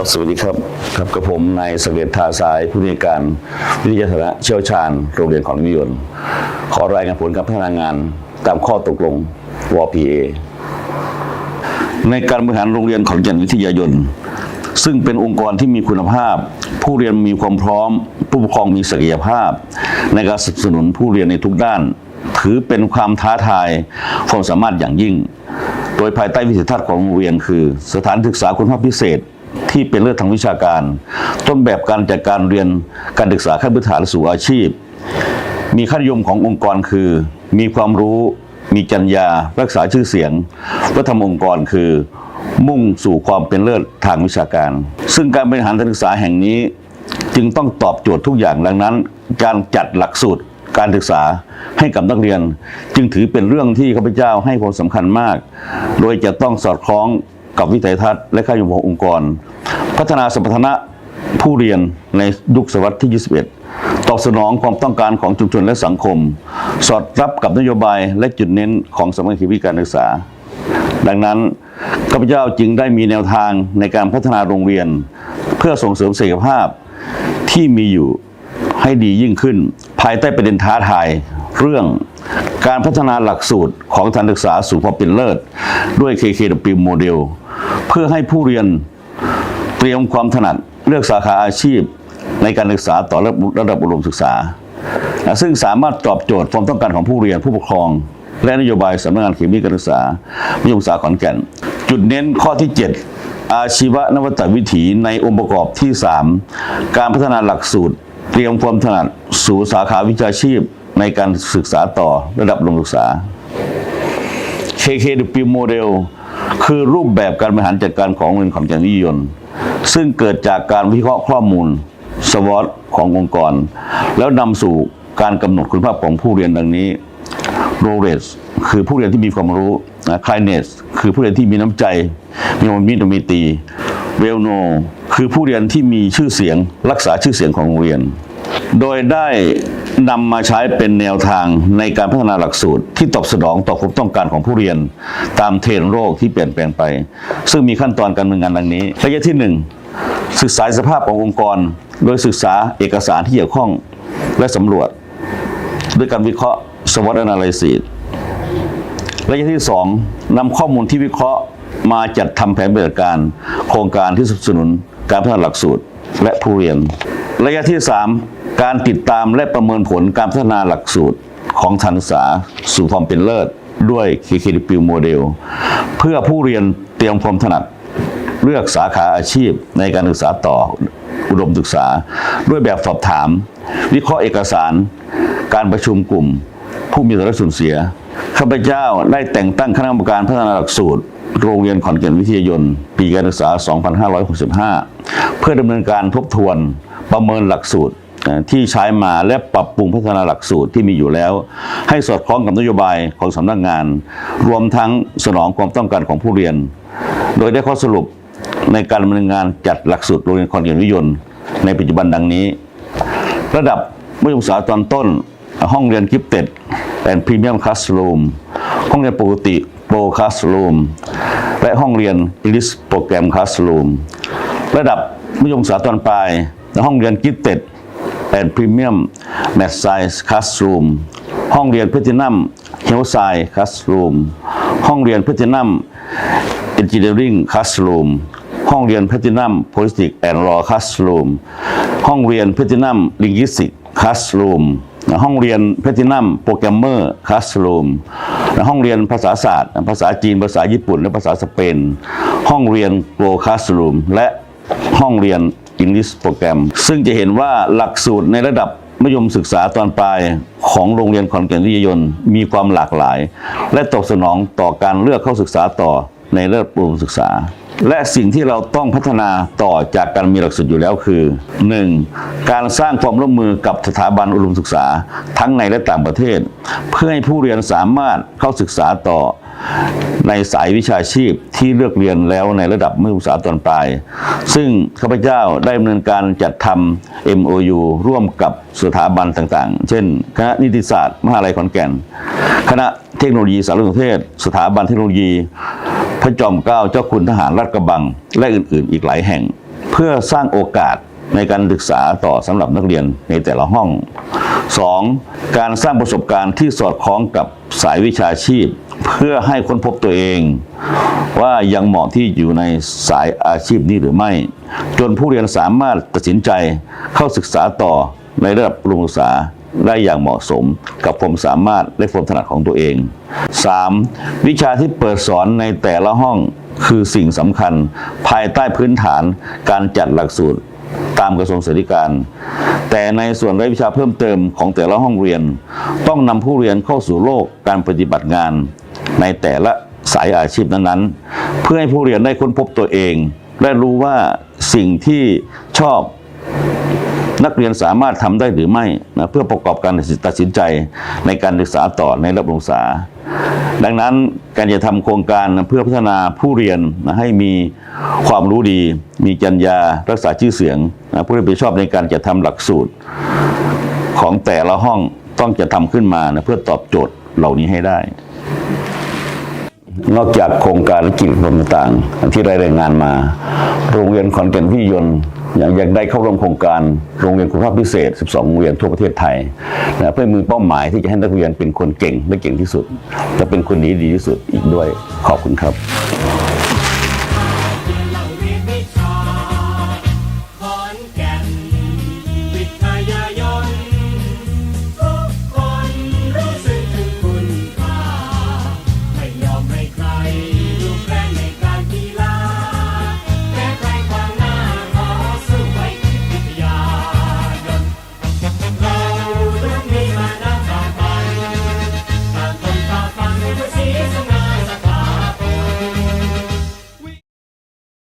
ครับสวัสดีครับครับกับผมนายเสเวตทาสายผู้นวยการวิทยาศาสตร์เชี่ยวชาญโรงเรียนของนิยนขอรายงานผลการพัฒนางาน ตามข้อตกลงวพีในการบริหารโรงเรียนขอนแก่นวิทยายนซึ่งเป็นองค์กรที่มีคุณภาพ ผู้เรียนมีความพร้อม ผู้ปกครองมีศักยภาพ ในการสนับสนุนผู้เรียนในทุกด้าน ถือเป็นความท้าทายความสามารถอย่างยิ่ง โดยภายใต้วิสัยทัศน์ของโรงเรียนคือ สถานศึกษาคุณภาพพิเศษ ที่เป็นเลิศทางวิชาการ ต้นแบบการจัดการเรียนการศึกษาขั้นพื้นฐานสู่อาชีพ มีค่านิยมขององค์กรคือ มีความรู้มีจรรยารักษาชื่อเสียงวัฒนธรรมองค์กรคือ มุ่งสู่ความเป็นเลิศทางวิชาการ ซึ่งการบริหารการศึกษาแห่งนี้ จึงต้องตอบโจทย์ทุกอย่างดังนั้น การจัดหลักสูตรการศึกษาให้กับนักเรียน จึงถือเป็นเรื่องที่ข้าพเจ้าให้ความสำคัญมาก โดยจะต้องสอดคล้อง กับวิสัยทัศน์และค่านิยมขององค์กร พัฒนาสมรรถนะผู้เรียนในยุคศตวรรษที่ 21 ตอบสนองความต้องการของชุมชนและสังคม สอดรับกับนโยบายและจุดเน้นของสำนักงานวิการศึกษา ดังนั้นข้าพเจ้าจึงได้มีแนวทางในการพัฒนาโรงเรียน เพื่อส่งเสริมศักยภาพที่มีอยู่ให้ดียิ่งขึ้น ภายใต้ประเด็นท้าทายเรื่องการพัฒนาหลักสูตรของการศึกษาสู่ความเป็นเลิศ ด้วย KKW โมเดล เพื่อให้ผู้เรียนเตรียมความถนัดเลือกสาขาอาชีพในการศึกษาต่อระดับระดับอุดมศึกษา ซึ่งสามารถตอบโจทย์ความต้องการของผู้เรียนผู้ปกครอง และนโยบายสำนักงานเขตการศึกษาวิทยาศึกษาขอนแก่น จุดเน้นข้อที่ 7 อาชีวนวัตวิถีในองค์ประกอบที่ 3 การพัฒนาหลักสูตร เตรียมความถนัดสู่สาขาวิชาชีพในการศึกษาต่อระดับอุดมศึกษา KKW โมเดล คือรูปแบบการบริหารจัดการของโรงเรียนขอนแก่นวิยนต์ ซึ่งเกิดจากการวิเคราะห์ข้อมูลสวอตขององค์กร แล้วนำสู่การกำหนดคุณภาพของผู้เรียนดังนี้โรเรสคือผู้เรียนที่มีความรู้คลายเนสคือผู้เรียนที่มีน้ำใจ มีมมิตมีตีเวลโนคือผู้เรียนที่มีชื่อเสียงรักษาชื่อเสียงของโรงเรียน โดยได้ นำมาใช้เป็นแนวทางในการพัฒนาหลักสูตร ที่ตอบสนองต่อความต้องการของผู้เรียน ตามเทรนด์โลกที่เปลี่ยนแปลงไป ซึ่งมีขั้นตอนการดำเนินงานดังนี้ระยะที่หนึ่งศึกษาสภาพขององค์กร โดยศึกษาเอกสารที่เกี่ยวข้องและสำรวจ ด้วยการวิเคราะห์ SWOT analysis ระยะที่สองนำข้อมูลที่วิเคราะห์มาจัดทำแผนปฏิบัติการ โครงการที่สนับสนุนการพัฒนาหลักสูตรและผู้เรียน ระยะที่ 3 การติดตามและประเมินผลการพัฒนาหลักสูตรของทันศึกษาสู่ความเป็นเลิศด้วย KKDP โมเดลเพื่อผู้เรียนเตรียมความถนัดเลือกสาขาอาชีพในการศึกษาต่ออุดมศึกษา ด้วยแบบสอบถาม วิเคราะห์เอกสาร การประชุมกลุ่ม ผู้มีส่วนได้ส่วนเสีย ข้าพเจ้าได้แต่งตั้งคณะกรรมการพัฒนาหลักสูตร โรงเรียนขอนแก่นวิทยายน ปีการศึกษา 2565 เพื่อดำเนินการทบทวน ประเมินหลักสูตรที่ใช้มาและปรับปรุงพัฒนาหลักสูตรที่มีอยู่แล้ว ให้สอดคล้องกับนโยบายของสำนักงาน รวมทั้งสนองความต้องการของผู้เรียน โดยได้ข้อสรุปในการดำเนินงานจัดหลักสูตรโรงเรียนขอนแก่นวิยนในปัจจุบันดังนี้ ระดับมัธยมศึกษาตอนต้น ห้องเรียนกิฟเต็ดแอนพรีเมียมคลาสรูมห้องเรียนปกติโปรคลาสรูมและห้องเรียนอิลิสโปรแกรมคลาสรูมระดับมัธยมศึกษาตอนปลาย ห้องเรียนกิฟเต็ดแอนพรีเมียมแมทไซส์คลาสรูมห้องเรียนเพทินัมเฮลไซส์คลาสรูมห้องเรียนเพทินัม Engineering Classroom ห้องเรียน Platinum Politics and Law Classroom ห้องเรียน Platinum Linguistics Classroom ห้องเรียน Platinum Programmer Classroom ห้องเรียนภาษาศาสตร์ ภาษาจีน ภาษาญี่ปุ่น และภาษาสเปน ห้องเรียน Go Classroom และห้องเรียน English Program ซึ่งจะเห็นว่าหลักสูตรในระดับมัธยมศึกษาตอนปลายของโรงเรียนขอนแก่นวิทยายนมีความหลากหลาย และตอบสนองต่อการเลือกเข้าศึกษาต่อในระดับอุดมศึกษา และสิ่งที่เราต้องพัฒนาต่อจากการมีหลักสูตรอยู่แล้วคือ 1. การสร้างความร่วมมือกับสถาบันอุดมศึกษา ทั้งในและต่างประเทศ เพื่อให้ผู้เรียนสามารถเข้าศึกษาต่อ ในสายวิชาชีพที่เลือกเรียนแล้วในระดับมัธยมศึกษาตอนปลาย ซึ่งข้าพเจ้าได้ดำเนินการจัดทำ MOU ร่วมกับสถาบันต่างๆ เช่น คณะนิติศาสตร์ มหาลัยขอนแก่น คณะเทคโนโลยีสารสนเทศ สถาบันเทคโนโลยี พระจอมเกล้าเจ้าคุณทหารรัฐกระบัง และอื่นๆ อีกหลายแห่ง เพื่อสร้างโอกาสในการศึกษาต่อสำหรับนักเรียนในแต่ละห้อง 2. การสร้างประสบการณ์ที่สอดคล้องกับสายวิชาชีพ เพื่อให้ค้นพบตัวเอง ว่ายังเหมาะที่อยู่ในสายอาชีพนี้หรือไม่ จนผู้เรียนสามารถตัดสินใจเข้าศึกษาต่อในระดับประถมศึกษาได้อย่างเหมาะสมกับความสามารถและความถนัดของตัวเอง 3. วิชาที่เปิดสอนในแต่ละห้องคือสิ่งสำคัญภายใต้พื้นฐานการจัดหลักสูตรตามกระทรวงศึกษาธิการ แต่ในส่วนรายวิชาเพิ่มเติมของแต่ละห้องเรียน ต้องนำผู้เรียนเข้าสู่โลกการปฏิบัติงาน ในแต่ละสายอาชีพนั้นๆ เพื่อให้ผู้เรียนได้ค้นพบตัวเอง และรู้ว่าสิ่งที่ชอบนักเรียนสามารถทำได้หรือไม่นะเพื่อประกอบการตัดสินใจในการศึกษาต่อในระดับศึกษา ดังนั้นการจะทำโครงการเพื่อพัฒนาผู้เรียนนะให้มีความรู้ดี มีจรรยารักษาชื่อเสียงนะผู้รับผิดชอบในการจะทำหลักสูตร ของแต่ละห้องต้องจะทำขึ้นมานะเพื่อตอบโจทย์เหล่านี้ให้ได้ นอกจากโครงการกิจกรรมต่างๆที่รายรายงานมา โรงเรียนขอนแก่นพิยนต์ยังยังได้เข้าร่วมโครงการโรงเรียนคุณภาพพิเศษ 12 โรงเรียนทั่วประเทศไทยนะเพื่อมือเป้าหมายที่จะให้นักเรียนเป็นคนเก่งและเก่งที่สุดและเป็นคนดีดีที่สุดอีกด้วยขอบคุณครับ